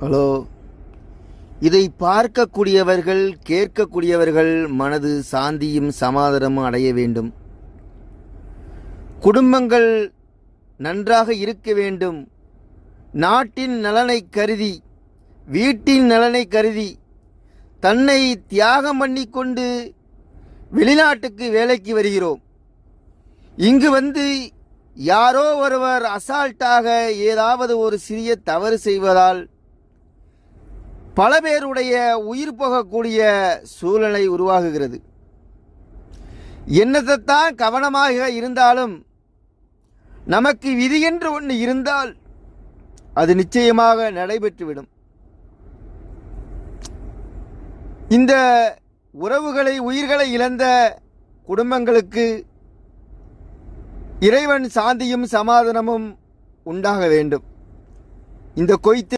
Hello. இதை பார்க்கக்கூடியவர்கள் கேட்கக்கூடியவர்கள் மனது சாந்தியும் சமாதானமும் அடைய வேண்டும். குடும்பங்கள் நன்றாக இருக்க வேண்டும். நாட்டின் நலனை கருதி வீட்டின் நலனை கருதி தன்னை தியாகம் பண்ணிக்கொண்டு வெளிநாட்டுக்கு வேலைக்கு வருகிறோம். இங்கு வந்து யாரோ ஒருவர் அசால்ட்டாக ஏதாவது ஒரு சிறிய தவறு செய்வதால் பல பேருடைய உயிர் போகக்கூடிய சூழ்நிலை உருவாகுகிறது. என்னதைத்தான் கவனமாக இருந்தாலும் நமக்கு விதி என்று ஒன்று இருந்தால் அது நிச்சயமாக நடைபெற்றுவிடும். இந்த உறவுகளை உயிர்களை இழந்த குடும்பங்களுக்கு இறைவன் சாந்தியும் சமாதானமும் உண்டாக வேண்டும். இந்த கொய்த்து